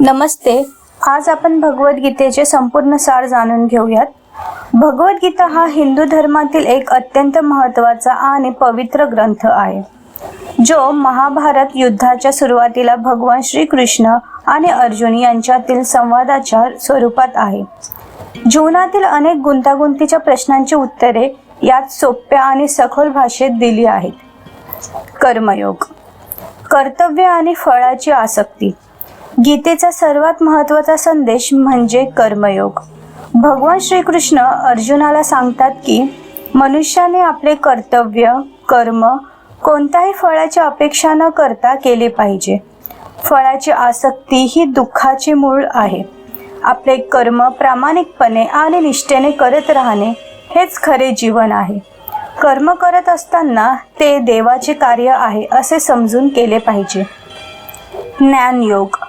नमस्ते. आज आपण भगवद्गीतेचे संपूर्ण सार जाणून घेऊयात. भगवद्गीता हा हिंदू धर्मातील एक अत्यंत महत्त्वाचा आणि पवित्र ग्रंथ आहे. जो महाभारत युद्धाच्या सुरुवातीला भगवान श्रीकृष्ण आणि अर्जुन यांच्यातील संवादाच्या स्वरूपात आहे. जीवनातील अनेक गुंतागुंतीच्या प्रश्नांची उत्तरे यात सोप्या आणि सखोल भाषेत दिली आहेत. कर्मयोग. कर्तव्य आणि फळाची आसक्ती. गीतेचा सर्वात महत्त्वाचा संदेश म्हणजे कर्मयोग. भगवान श्रीकृष्ण अर्जुनाला सांगतात की मनुष्याने आपले कर्तव्य कर्म कोणत्याही फळाची अपेक्षा न करता केले पाहिजे. फळाची आसक्ती ही दुःखाचे मूळ आहे. आपले कर्म प्रामाणिकपणे आणि निष्ठेने करत राहणे हेच खरे जीवन आहे. कर्म करत असताना ते देवाचे कार्य आहे असे समजून केले पाहिजे. ज्ञानयोग.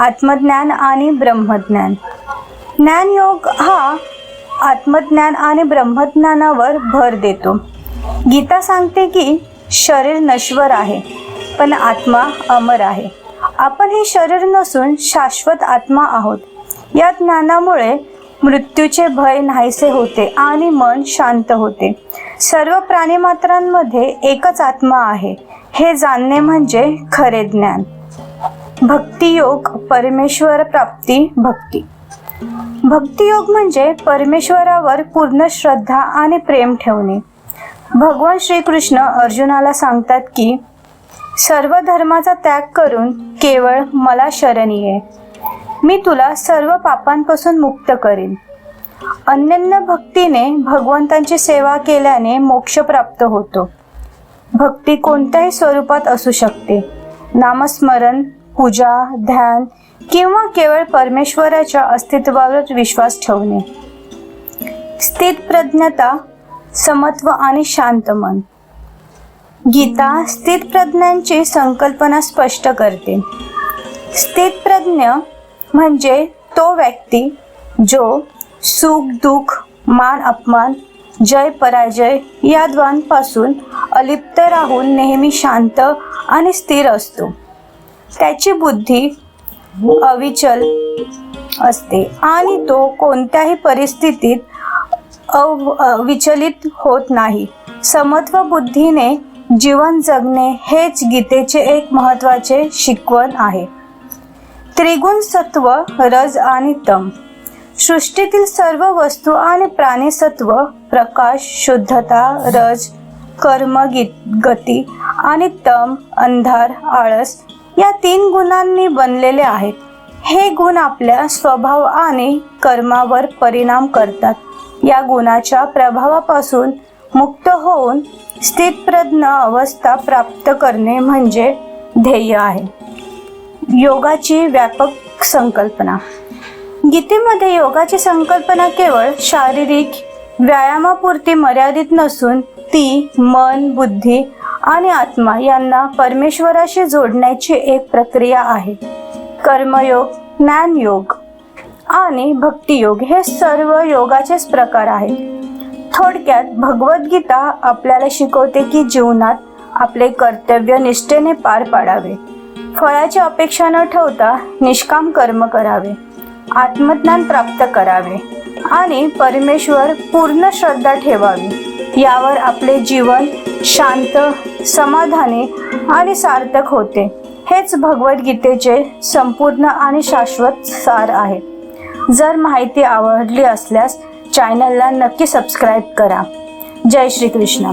आत्मज्ञान आणि ब्रह्मज्ञान. ज्ञानयोग हा आत्मज्ञान आणि ब्रह्मज्ञानावर भर देतो. गीता सांगते की शरीर नश्वर आहे पण आत्मा अमर आहे. आपण हे शरीर नसून शाश्वत आत्मा आहोत. या ज्ञानामुळे मृत्यूचे भय नाहीसे होते आणि मन शांत होते. सर्व प्राणीमात्रांमध्ये एकच आत्मा आहे. हे जाणणे म्हणजे खरे ज्ञान. भक्तियोग परमेश्वर प्राप्ती भक्ती. भक्तियोग म्हणजे परमेश्वरावर पूर्ण श्रद्धा आणि प्रेम ठेवणे. भगवान श्रीकृष्ण अर्जुनाला सांगतात की सर्व धर्माचा त्याग करून केवळ मला शरण ये. मी तुला सर्व पापांपासून मुक्त करीन. अन्यन्य भक्तीने भगवंतांची सेवा केल्याने मोक्ष प्राप्त होतो. भक्ती कोणत्याही स्वरूपात असू शकते. नामस्मरण पूजा ध्यान किंवा केवळ परमेश्वराच्या अस्तित्वावर विश्वास ठेवणे. स्थितप्रज्ञता समत्व आणि शांत मन. गीता स्थितप्रज्ञांची संकल्पना स्पष्ट करते. स्थितप्रज्ञ म्हणजे तो व्यक्ती जो सुख दुःख मान अपमान जय पराजय या द्वांपासून अलिप्त राहून नेहमी शांत आणि स्थिर असतो. त्याची बुद्धी अविचल असते आणि तो कोणत्याही परिस्थितीत अव होत नाही. समत्व बुद्धीने जीवन जगणे हेच गीतेचे एक महत्त्वाचे शिकवण आहे. त्रिगुण सत्व रज आणि तम. सृष्टीतील सर्व वस्तू आणि प्राणीसत्व प्रकाश शुद्धता रज कर्म गीत गती आणि तम अंधार आळस या तीन गुणांनी बनलेले आहेत. हे गुण आपल्या स्वभाव आणि कर्मावर परिणाम करतात. या गुणाच्या प्रभावापासून मुक्त होऊन स्थितप्रज्ञ अवस्था प्राप्त करणे म्हणजे ध्येय आहे. योगाची व्यापक संकल्पना. गीतेमध्ये योगाची संकल्पना केवळ शारीरिक व्यायामापुरती मर्यादित नसून ती मन बुद्धी आणि आत्मा यांना परमेश्वराशी जोडण्याची एक प्रक्रिया आहे. कर्मयोग ज्ञानयोग आणि भक्तियोग हे सर्व योगाचेच प्रकार आहेत. थोडक्यात भगवद्गीता आपल्याला शिकवते की जीवनात आपले कर्तव्य निष्ठेने पार पाडावे. फळाची अपेक्षा न ठेवता निष्काम कर्म करावे. आत्मज्ञान प्राप्त करावे आणि परमेश्वर पूर्ण श्रद्धा ठेवावी. यावर आपले जीवन शांत समाधानी आणि सार्थक होते. हेच भगवद्गीतेचे संपूर्ण आणि शाश्वत सार आहे. जर माहिती आवडली असल्यास चॅनलला नक्की सबस्क्राईब करा. जय श्री कृष्ण